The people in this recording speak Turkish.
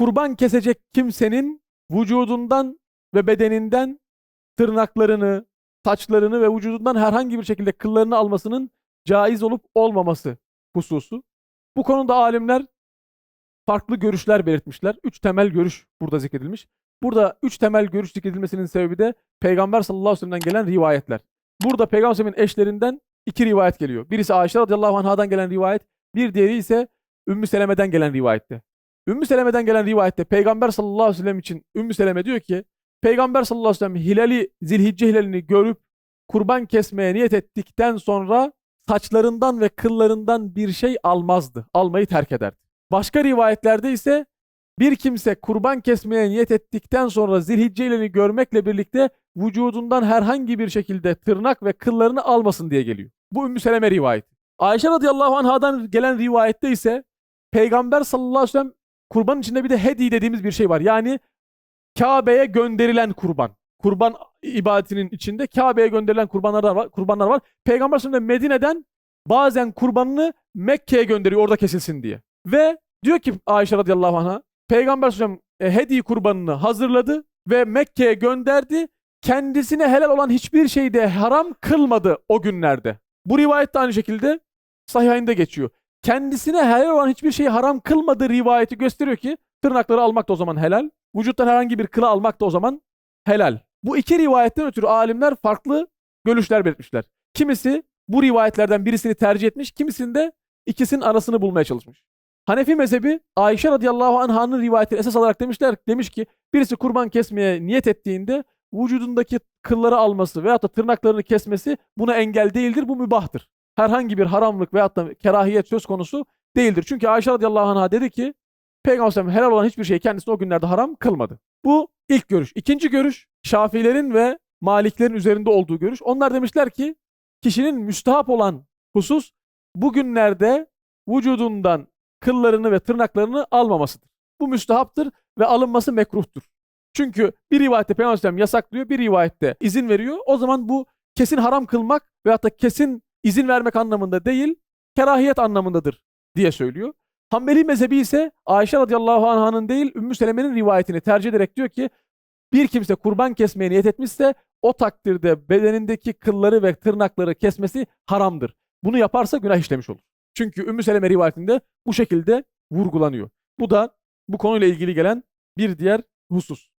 kurban kesecek kimsenin vücudundan ve bedeninden tırnaklarını, saçlarını ve vücudundan herhangi bir şekilde kıllarını almasının caiz olup olmaması hususu. Bu konuda alimler farklı görüşler belirtmişler. Üç temel görüş burada zikredilmiş. Burada üç temel görüş zikredilmesinin sebebi de Peygamber sallallahu aleyhi ve sellem'den gelen rivayetler. Burada Peygamber sallallahu eşlerinden iki rivayet geliyor. Birisi Ayşe radıyallahu anhadan gelen rivayet, bir diğeri ise Ümmü Seleme'den gelen rivayette. Ümmü Seleme'den gelen rivayette Peygamber sallallahu aleyhi ve sellem için Ümmü Seleme diyor ki Peygamber sallallahu aleyhi ve sellem hilali, zilhicce hilalini görüp kurban kesmeye niyet ettikten sonra saçlarından ve kıllarından bir şey almazdı. Almayı terk ederdi. Başka rivayetlerde ise bir kimse kurban kesmeye niyet ettikten sonra zilhicce hilalini görmekle birlikte vücudundan herhangi bir şekilde tırnak ve kıllarını almasın diye geliyor. Bu Ümmü Seleme rivayeti. Ayşe radıyallahu anhadan gelen rivayette ise Peygamber sallallahu aleyhi ve sellem kurbanın içinde bir de hedi dediğimiz bir şey var. Yani Kabe'ye gönderilen kurban. Kurban ibadetinin içinde Kabe'ye gönderilen kurbanlar var. Kurbanlar var. Peygamber sallallahu Medine'den bazen kurbanını Mekke'ye gönderiyor orada kesilsin diye. Ve diyor ki Ayşe radıyallahu anh'a Peygamber sallallahu aleyhi e, hedi kurbanını hazırladı ve Mekke'ye gönderdi. Kendisine helal olan hiçbir şeyi de haram kılmadı o günlerde. Bu rivayet de aynı şekilde sahihinde geçiyor. Kendisine helal olan hiçbir şeyi haram kılmadığı rivayeti gösteriyor ki tırnakları almak da o zaman helal. Vücuttan herhangi bir kılı almak da o zaman helal. Bu iki rivayetten ötürü alimler farklı görüşler belirtmişler. Kimisi bu rivayetlerden birisini tercih etmiş, kimisinde ikisinin arasını bulmaya çalışmış. Hanefi mezhebi Ayşe radıyallahu anh'ın rivayetini esas alarak demişler demiş ki birisi kurban kesmeye niyet ettiğinde vücudundaki kılları alması veyahut da tırnaklarını kesmesi buna engel değildir. Bu mübahtır. Herhangi bir haramlık veyahut da kerahiyet söz konusu değildir. Çünkü Ayşe radıyallahu anh'a dedi ki Peygamber helal olan hiçbir şeyi kendisine o günlerde haram kılmadı. Bu ilk görüş. İkinci görüş Şafilerin ve Maliklerin üzerinde olduğu görüş. Onlar demişler ki kişinin müstahap olan husus bugünlerde vücudundan kıllarını ve tırnaklarını almamasıdır. Bu müstahaptır ve alınması mekruhtur. Çünkü bir rivayette Peygamber yasaklıyor, bir rivayette izin veriyor. O zaman bu kesin haram kılmak veyahut da kesin izin vermek anlamında değil, kerahiyet anlamındadır diye söylüyor. Hanbeli mezhebi ise Ayşe radıyallahu anh'ın değil Ümmü Seleme'nin rivayetini tercih ederek diyor ki bir kimse kurban kesmeye niyet etmişse o takdirde bedenindeki kılları ve tırnakları kesmesi haramdır. Bunu yaparsa günah işlemiş olur. Çünkü Ümmü Seleme rivayetinde bu şekilde vurgulanıyor. Bu da bu konuyla ilgili gelen bir diğer husus.